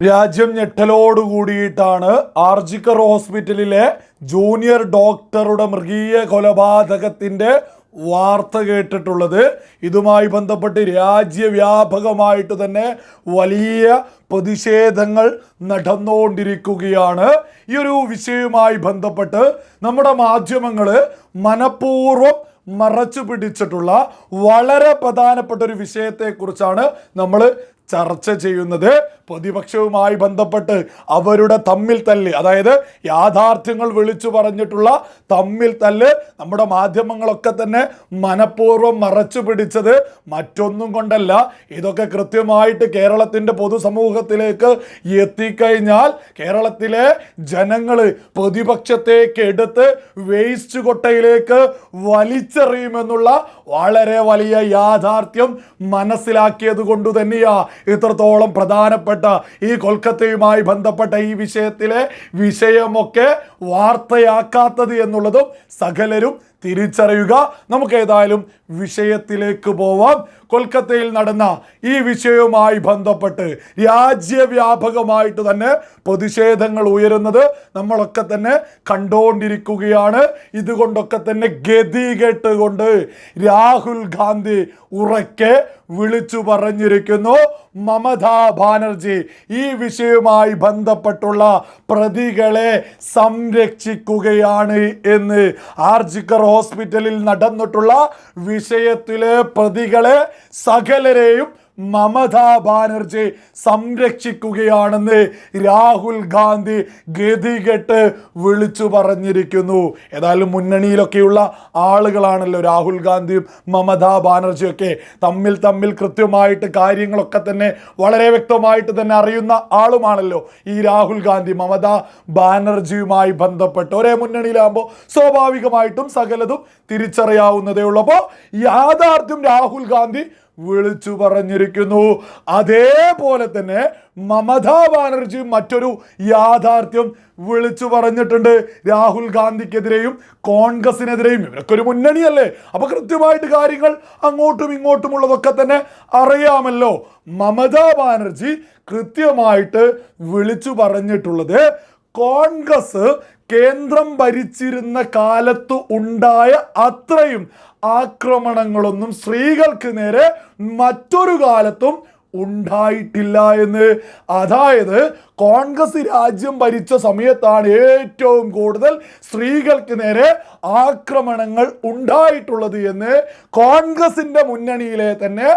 രാജ്യം ഞെട്ടലോട് കൂടിയിട്ടാണ് ആർജിക്കർ ഹോസ്പിറ്റലിലെ ജൂനിയർ ഡോക്ടറുടെ മൃഗീയ കൊലപാതകത്തിന്റെ വാർത്ത കേട്ടിട്ടുള്ളത്. ഇതുമായി ബന്ധപ്പെട്ട് രാജ്യവ്യാപകമായിട്ട് തന്നെ വലിയ പ്രതിഷേധങ്ങൾ നടന്നുകൊണ്ടിരിക്കുകയാണ്. ഈ ഒരു വിഷയവുമായി ബന്ധപ്പെട്ട് നമ്മുടെ മാധ്യമങ്ങൾ മനഃപൂർവം മറച്ചു പിടിച്ചിട്ടുള്ള വളരെ പ്രധാനപ്പെട്ട ഒരു വിഷയത്തെക്കുറിച്ചാണ് നമ്മൾ ചർച്ച ചെയ്യുന്നത് പ്രതിപക്ഷവുമായി ബന്ധപ്പെട്ട് അവരുടെ തമ്മിൽ തല്ല്. അതായത് യാഥാർത്ഥ്യങ്ങൾ വിളിച്ചു പറഞ്ഞിട്ടുള്ള തമ്മിൽ തല്ല് നമ്മുടെ മാധ്യമങ്ങളൊക്കെ തന്നെ മനഃപൂർവം മറച്ചു പിടിച്ചത് മറ്റൊന്നും കൊണ്ടല്ല. ഇതൊക്കെ കൃത്യമായിട്ട് കേരളത്തിന്റെ പൊതുസമൂഹത്തിലേക്ക് എത്തിക്കഴിഞ്ഞാൽ കേരളത്തിലെ ജനങ്ങൾ പ്രതിപക്ഷത്തേക്ക് എടുത്ത് വേസ്റ്റ് കൊട്ടയിലേക്ക് വലിച്ചെറിയുമെന്നുള്ള വളരെ വലിയ യാഥാർത്ഥ്യം മനസ്സിലാക്കിയത് കൊണ്ട് തന്നെയാ ഇത്രത്തോളം പ്രധാനപ്പെട്ട ഈ കൊൽക്കത്തയുമായി ബന്ധപ്പെട്ട ഈ വിഷയത്തിലെ വിഷയമൊക്കെ വാർത്തയാക്കാത്തത് എന്നുള്ളതും സകലരും തിരിച്ചറിയുക. നമുക്ക് ഏതായാലും വിഷയത്തിലേക്ക് പോവാം. കൊൽക്കത്തയിൽ നടന്ന ഈ വിഷയവുമായി ബന്ധപ്പെട്ട് രാജ്യവ്യാപകമായിട്ട് തന്നെ പ്രതിഷേധങ്ങൾ ഉയരുന്നത് നമ്മളൊക്കെ തന്നെ കണ്ടുകൊണ്ടിരിക്കുകയാണ് ഇതുകൊണ്ടൊക്കെ തന്നെ ഗതി കേട്ടുകൊണ്ട് രാഹുൽ ഗാന്ധി ഉറക്കെ വിളിച്ചു പറഞ്ഞിരിക്കുന്നു. മമതാ ബാനർജി ഈ വിഷയവുമായി ബന്ധപ്പെട്ടുള്ള പ്രതികളെ സംരക്ഷിക്കുകയാണ് എന്ന് ആർജിക്കർ ഹോസ്പിറ്റലിൽ നടന്നിട്ടുള്ള വിഷയത്തിലെ പ്രതികളെ സകലരെയും മമതാ ബാനർജി സംരക്ഷിക്കുകയാണെന്ന് രാഹുൽ ഗാന്ധി ഗതികെട്ട് വിളിച്ചു പറഞ്ഞിരിക്കുന്നു. ഏതായാലും മുന്നണിയിലൊക്കെയുള്ള ആളുകളാണല്ലോ രാഹുൽ ഗാന്ധിയും മമതാ ബാനർജിയും ഒക്കെ തമ്മിൽ തമ്മിൽ കൃത്യമായിട്ട് കാര്യങ്ങളൊക്കെ തന്നെ വളരെ വ്യക്തമായിട്ട് തന്നെ അറിയുന്ന ആളുമാണല്ലോ ഈ രാഹുൽ ഗാന്ധി മമതാ ബാനർജിയുമായി ബന്ധപ്പെട്ട്. ഒരേ മുന്നണിയിലാകുമ്പോൾ സ്വാഭാവികമായിട്ടും സകലതും തിരിച്ചറിയാവുന്നതേ ഉള്ളൂ. അപ്പോൾ യാഥാർത്ഥ്യം രാഹുൽ ഗാന്ധി വിളിച്ചു പറഞ്ഞിരിക്കുന്നു. അതേപോലെ തന്നെ മമതാ ബാനർജി മറ്റൊരു യാഥാർത്ഥ്യം വിളിച്ചു പറഞ്ഞിട്ടുണ്ട്. രാഹുൽ ഗാന്ധിക്കെതിരെയും കോൺഗ്രസിനെതിരെയും. ഇവരൊക്കെ ഒരു മുന്നണിയല്ലേ? അപ്പൊ കൃത്യമായിട്ട് കാര്യങ്ങൾ അങ്ങോട്ടും ഇങ്ങോട്ടും ഉള്ളതൊക്കെ തന്നെ അറിയാമല്ലോ. മമതാ ബാനർജി കൃത്യമായിട്ട് വിളിച്ചു പറഞ്ഞിട്ടുള്ളത് കോൺഗ്രസ് കേന്ദ്രം ഭരിച്ചിരുന്ന കാലത്ത് ഉണ്ടായ അത്രയും ആക്രമണങ്ങളൊന്നും സ്ത്രീകൾക്ക് നേരെ മറ്റൊരു കാലത്തും ഉണ്ടായിട്ടില്ല എന്ന്. അതായത് കോൺഗ്രസ് രാജ്യം ഭരിച്ച സമയത്താണ് ഏറ്റവും കൂടുതൽ സ്ത്രീകൾക്ക് നേരെ ആക്രമണങ്ങൾ ഉണ്ടായിട്ടുള്ളത് എന്ന് കോൺഗ്രസിന്റെ മുന്നണിയിലെ തന്നെ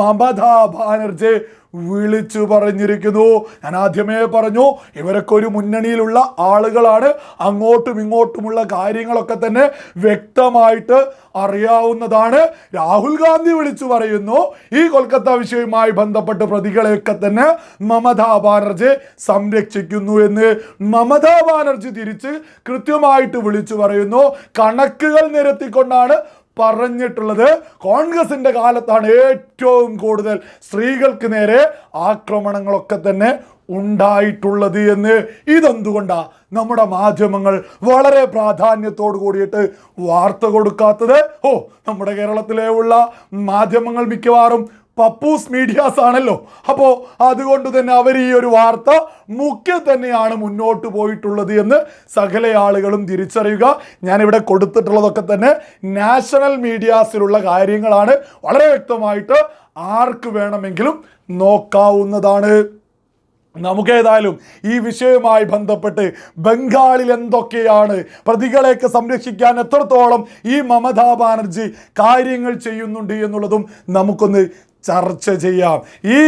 മമതാ ബാനർജി വിളിച്ചു പറഞ്ഞിരിക്കുന്നു. ഞാൻ ആദ്യമേ പറഞ്ഞു ഇവരൊക്കെ ഒരു മുന്നണിയിലുള്ള ആളുകളാണ്. അങ്ങോട്ടും ഇങ്ങോട്ടുമുള്ള കാര്യങ്ങളൊക്കെ തന്നെ വ്യക്തമായിട്ട് അറിയാവുന്നതാണ്. രാഹുൽ ഗാന്ധി വിളിച്ചു പറയുന്നു ഈ കൊൽക്കത്ത വിഷയവുമായി ബന്ധപ്പെട്ട് പ്രതികളെയൊക്കെ തന്നെ മമതാ ബാനർജി സംരക്ഷിക്കുന്നു എന്ന്. മമതാ ബാനർജി തിരിച്ച് കൃത്യമായിട്ട് വിളിച്ചു പറയുന്നു. കണക്കുകൾ നിരത്തിക്കൊണ്ടാണ് പറഞ്ഞിട്ടുള്ളത് കോൺഗ്രസിന്റെ കാലത്താണ് ഏറ്റവും കൂടുതൽ സ്ത്രീകൾക്ക് നേരെ ആക്രമണങ്ങളൊക്കെ തന്നെ ഉണ്ടായിട്ടുള്ളത് എന്ന്. ഇതെന്തുകൊണ്ടാ നമ്മുടെ മാധ്യമങ്ങൾ വളരെ പ്രാധാന്യത്തോട് കൂടിയിട്ട് വാർത്ത കൊടുക്കാത്തത്? ഓ നമ്മുടെ കേരളത്തിലെ ഉള്ള മാധ്യമങ്ങൾ മിക്കവാറും പപ്പൂസ് മീഡിയാസ് ആണല്ലോ. അപ്പോൾ അതുകൊണ്ട് തന്നെ അവർ ഈ ഒരു വാർത്ത മുഖ്യ തന്നെയാണ് മുന്നോട്ട് പോയിട്ടുള്ളത് എന്ന് സകല ആളുകളും തിരിച്ചറിയുക. ഞാനിവിടെ കൊടുത്തിട്ടുള്ളതൊക്കെ തന്നെ നാഷണൽ മീഡിയാസിലുള്ള കാര്യങ്ങളാണ്. വളരെ വ്യക്തമായിട്ട് ആർക്ക് വേണമെങ്കിലും നോക്കാവുന്നതാണ്. നമുക്കേതായാലും ഈ വിഷയവുമായി ബന്ധപ്പെട്ട് ബംഗാളിൽ എന്തൊക്കെയാണ്? പ്രതികളെയൊക്കെ സംരക്ഷിക്കാൻ എത്രത്തോളം ഈ മമതാ ബാനർജി കാര്യങ്ങൾ ചെയ്യുന്നുണ്ട് എന്നുള്ളതും നമുക്കൊന്ന് ചർച്ച ചെയ്യാം. ഈ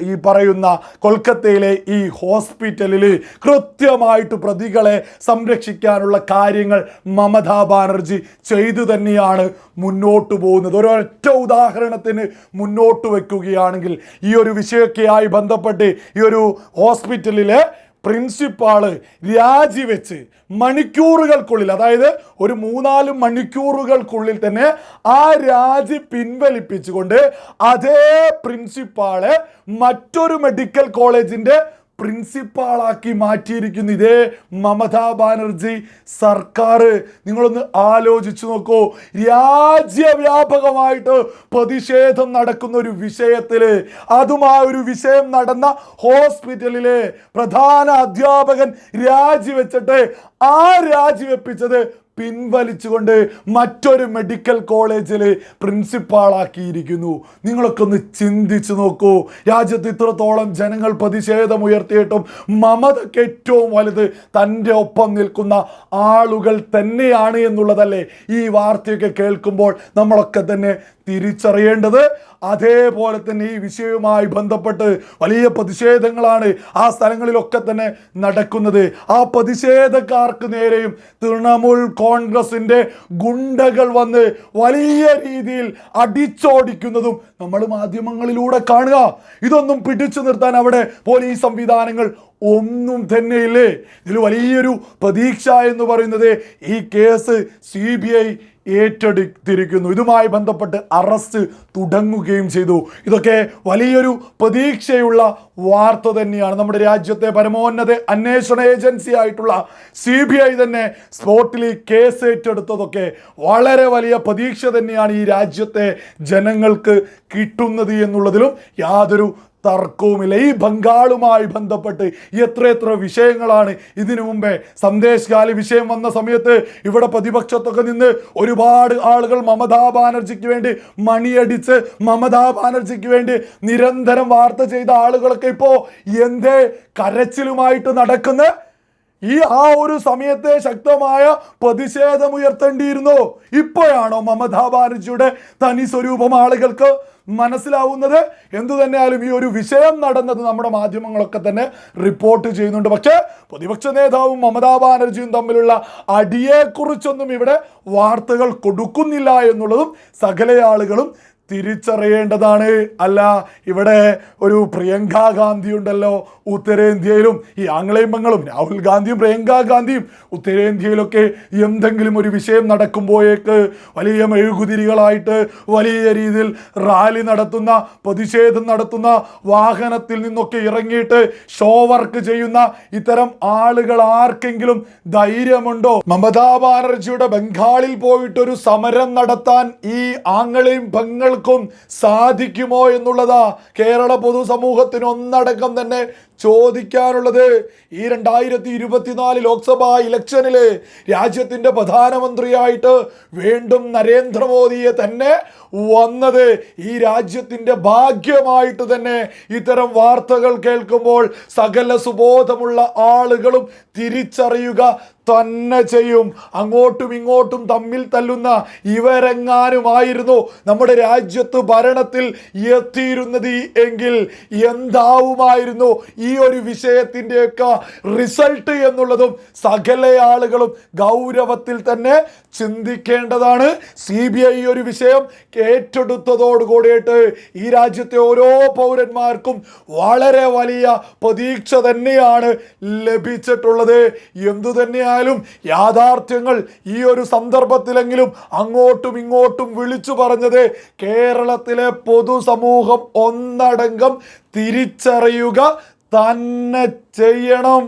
ഈ പറയുന്ന കൊൽക്കത്തയിലെ ഈ ഹോസ്പിറ്റലിൽ കൃത്യമായിട്ട് പ്രതികളെ സംരക്ഷിക്കാനുള്ള കാര്യങ്ങൾ മമതാ ബാനർജി ചെയ്തു തന്നെയാണ് മുന്നോട്ട് പോകുന്നത്. ഒരൊറ്റ ഉദാഹരണത്തിന് മുന്നോട്ട് വെക്കുകയാണെങ്കിൽ ഈ ഒരു വിഷയമൊക്കെയായി ബന്ധപ്പെട്ട് ഈ ഒരു ഹോസ്പിറ്റലിലെ പ്രിൻസിപ്പാൾ രാജിവെച്ച് മണിക്കൂറുകൾക്കുള്ളിൽ അതായത് ഒരു മൂന്നാൽ മണിക്കൂറുകൾക്കുള്ളിൽ തന്നെ ആ രാജി പിൻവലിപ്പിച്ചുകൊണ്ട് അതേ പ്രിൻസിപ്പാൾ മറ്റൊരു മെഡിക്കൽ കോളേജിന്റെ പ്രിൻസിപ്പാളാക്കി മാറ്റിയിരിക്കുന്ന. ഇതേ മമതാ ബാനർജി സർക്കാർ നിങ്ങളൊന്ന് ആലോചിച്ചു നോക്കൂ. രാജ്യവ്യാപകമായിട്ട് പ്രതിഷേധം നടക്കുന്ന ഒരു വിഷയത്തിൽ അതും ആ ഒരു വിഷയം നടന്ന ഹോസ്പിറ്റലിലെ പ്രധാന അധ്യാപകൻ രാജിവെച്ചിട്ട് ആ രാജിവെപ്പിച്ചത് പിൻവലിച്ചുകൊണ്ട് മറ്റൊരു മെഡിക്കൽ കോളേജിൽ പ്രിൻസിപ്പാളാക്കിയിരിക്കുന്നു. നിങ്ങളൊക്കെ ഒന്ന് ചിന്തിച്ചു നോക്കൂ. രാജ്യത്ത് ഇത്രത്തോളം ജനങ്ങൾ പ്രതിഷേധം ഉയർത്തിയിട്ടും മമതയ്ക്ക് ഏറ്റവും വലുത് തന്റെ ഒപ്പം നിൽക്കുന്ന ആളുകൾ തന്നെയാണ് എന്നുള്ളതല്ലേ ഈ വാർത്തയൊക്കെ കേൾക്കുമ്പോൾ നമ്മളൊക്കെ തന്നെ തിരിച്ചറിയേണ്ടത്. അതേപോലെ തന്നെ ഈ വിഷയവുമായി ബന്ധപ്പെട്ട് വലിയ പ്രതിഷേധങ്ങളാണ് ആ സ്ഥലങ്ങളിലൊക്കെ തന്നെ നടക്കുന്നത്. ആ പ്രതിഷേധക്കാർക്ക് നേരെയും തൃണമൂൽ കോൺഗ്രസിന്റെ ഗുണ്ടകൾ വന്ന് വലിയ രീതിയിൽ അടിച്ചോടിക്കുന്നതും നമ്മൾ മാധ്യമങ്ങളിലൂടെ കാണുക. ഇതൊന്നും പിടിച്ചു നിർത്താൻ അവിടെ പോലീസ് സംവിധാനങ്ങൾ ഒന്നും തന്നെയില്ലേ? ഇതിൽ വലിയൊരു പ്രതീക്ഷ എന്ന് പറയുന്നത് ഈ കേസ് സി ബി ഐ ഏറ്റെടുത്തിരിക്കുന്നു. ഇതുമായി ബന്ധപ്പെട്ട് അറസ്റ്റ് തുടങ്ങുകയും ചെയ്തു. ഇതൊക്കെ വലിയൊരു പ്രതീക്ഷയുള്ള വാർത്ത തന്നെയാണ്. നമ്മുടെ രാജ്യത്തെ പരമോന്നത അന്വേഷണ ഏജൻസി ആയിട്ടുള്ള സി ബി ഐ തന്നെ സ്പോട്ടിൽ കേസ് ഏറ്റെടുത്തതൊക്കെ വളരെ വലിയ പ്രതീക്ഷ തന്നെയാണ് ഈ രാജ്യത്തെ ജനങ്ങൾക്ക് കിട്ടുന്നത് എന്നുള്ളതിലും യാതൊരു തർക്കവുമില്ല. ഈ ബംഗാളുമായി ബന്ധപ്പെട്ട് എത്രയെത്ര വിഷയങ്ങളാണ് ഇതിനു മുമ്പേ സന്ദേശകാലി വിഷയം വന്ന സമയത്ത് ഇവിടെ പ്രതിപക്ഷത്തൊക്കെ നിന്ന് ഒരുപാട് ആളുകൾ മമതാ ബാനർജിക്ക് വേണ്ടി മണിയടിച്ച് മമതാ ബാനർജിക്ക് വേണ്ടി നിരന്തരം വാർത്ത ചെയ്ത ആളുകളൊക്കെ ഇപ്പോൾ എന്തേ കരച്ചിലുമായിട്ട് നടക്കുന്ന? ഈ ആ ഒരു സമയത്തെ ശക്തമായ പ്രതിഷേധം ഉയർത്തേണ്ടിയിരുന്നു ഇപ്പോഴാണോ മമതാ ബാനർജിയുടെ തനി സ്വരൂപം ആളുകൾക്ക് മനസ്സിലാവുന്നത്. എന്തു തന്നെയാലും ഈ ഒരു വിഷയം നടന്നത് നമ്മുടെ മാധ്യമങ്ങളൊക്കെ തന്നെ റിപ്പോർട്ട് ചെയ്യുന്നുണ്ട്. പക്ഷേ പ്രതിപക്ഷ നേതാവും മമതാ ബാനർജിയും തമ്മിലുള്ള അടിയെക്കുറിച്ചൊന്നും ഇവിടെ വാർത്തകൾ കൊടുക്കുന്നില്ല എന്നുള്ളതും സകല ആളുകളും തിരിച്ചറിയേണ്ടതാണ്. അല്ല ഇവിടെ ഒരു പ്രിയങ്ക ഗാന്ധി ഉണ്ടല്ലോ ഉത്തരേന്ത്യയിലും ഈ ആംഗ്ലേയും മംഗളും രാഹുൽ ഗാന്ധിയും പ്രിയങ്ക ഗാന്ധിയും ഉത്തരേന്ത്യയിലൊക്കെ എന്തെങ്കിലും ഒരു വിഷയം നടക്കുമ്പോഴേക്ക് വലിയ മെഴുകുതിരികളായിട്ട് വലിയ രീതിയിൽ റാലി നടത്തുന്ന പ്രതിഷേധം നടത്തുന്ന വാഹനത്തിൽ നിന്നൊക്കെ ഇറങ്ങിയിട്ട് ഷോ വർക്ക് ചെയ്യുന്ന ഇത്തരം ആളുകൾ ആർക്കെങ്കിലും ധൈര്യമുണ്ടോ? മമതാ ബാനർജിയുടെ ബംഗാളിൽ പോയിട്ടൊരു സമരം നടത്താൻ ഈ ആങ്ങളെയും പെങ്ങൾക്കും സാധിക്കുമോ എന്നുള്ളതാ കേരള പൊതുസമൂഹത്തിന് ഒന്നടക്കം തന്നെ ചോദിക്കാനുള്ളത്. ഈ രണ്ടായിരത്തി ഇരുപത്തിനാല് ലോക്സഭാ ഇലക്ഷനിൽ രാജ്യത്തിന്റെ പ്രധാനമന്ത്രിയായിട്ട് വീണ്ടും നരേന്ദ്രമോദിയെ തന്നെ വന്നത് ഈ രാജ്യത്തിന്റെ ഭാഗ്യമായിട്ട് തന്നെ ഇത്തരം വാർത്തകൾ കേൾക്കുമ്പോൾ സകല സുബോധമുള്ള ആളുകളും തിരിച്ചറിയുക തന്നെ ചെയ്യും. അങ്ങോട്ടും ഇങ്ങോട്ടും തമ്മിൽ തല്ലുന്ന ഇവരെങ്ങാനുമായിരുന്നു നമ്മുടെ രാജ്യത്ത് ഭരണത്തിൽ എത്തിയിരുന്നത് എങ്കിൽ എന്താവുമായിരുന്നു ഈ ഒരു വിഷയത്തിന്റെയൊക്കെ റിസൾട്ട് എന്നുള്ളതും സകല ആളുകളും ഗൗരവത്തിൽ തന്നെ ചിന്തിക്കേണ്ടതാണ്. സി ഒരു വിഷയം ഏറ്റെടുത്തതോട് കൂടിയിട്ട് ഈ രാജ്യത്തെ ഓരോ പൗരന്മാർക്കും വളരെ വലിയ പ്രതീക്ഷ തന്നെയാണ് ലഭിച്ചിട്ടുള്ളത്. എന്തു തന്നെയായാലും യാഥാർത്ഥ്യങ്ങൾ ഈ ഒരു സന്ദർഭത്തിലെങ്കിലും അങ്ങോട്ടും ഇങ്ങോട്ടും വിളിച്ചു പറഞ്ഞത് കേരളത്തിലെ പൊതുസമൂഹം ഒന്നടങ്കം തിരിച്ചറിയുക തന്നെ ചെയ്യണം.